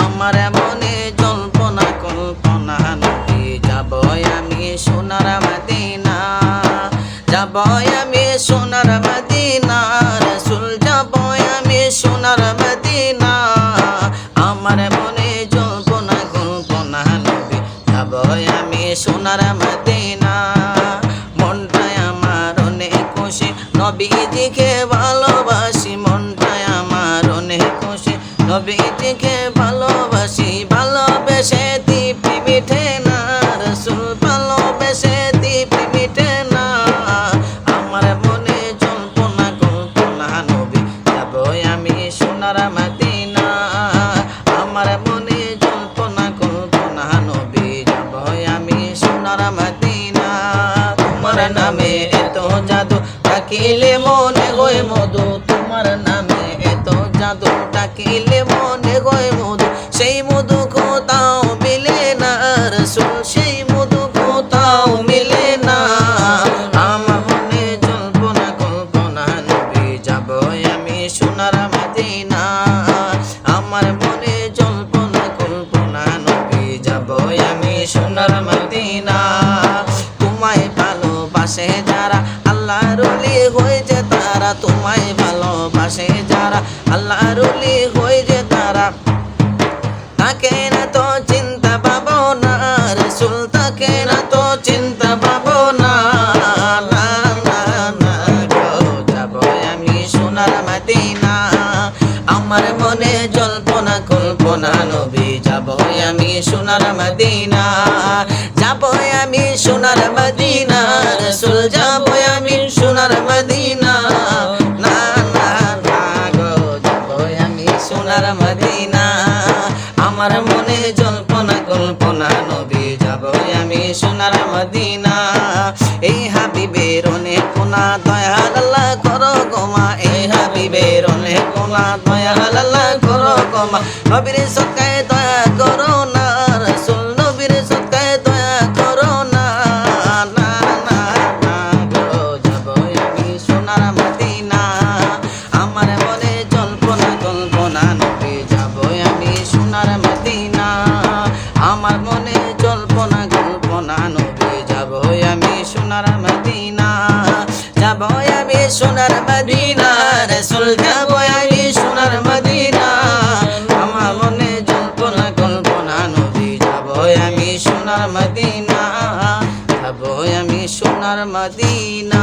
আমার মনে জল্পনা কল্পনা নদী। যাব আমি সোনার মদিনা যাব আমি সোনার নবীজিকে ভালোবাসি, ভালোবেসে দীপি মিঠে না, রসুল ভালোবেসে দীপি মিঠে না। আমার মনে জল্পনা কল্পনা নবী যাব আমি সোনার মদিনা। আমার মনে জল্পনা কল্পনা নবী যাব আমি সোনার মদিনা। তোমার নামে এত জাদু, ডাকিলে মনে গয় মধু। সোনার মাদিনা, আমার মনে জল্পনা, কল্পনা, নবী যাব আমি সোনার মাদিনা। তোমায় ভালোবাসে যারা আল্লাহ রলি হয়েছে তারা, তোমায় ভালোবাসে যারা আল্লাহ রুলি আমার মনে জল্পনা, কল্পনা, নবী যাব আমি সোনার মদিনা। যাব আমি সোনার মদিনা, রসুল যাব আমি সোনার মদিনা। না না না আমি সোনার মদিনা। আমার মনে জল্পনা, কল্পনা, নবী যাব আমি সোনার মদিনা। এই হাবিবের অনেক দয়াল আল্লাহ আল্লাহ করো গোমা নবীর সকায় দয়া করো আমি সোনার মদিনা, রসুল যাব আমি সোনার মদিনা। আমার মনে জল্পনা কল্পনা, নদী, যাব আমি সোনার মদিনা, যাব আমি সোনার মদিনা।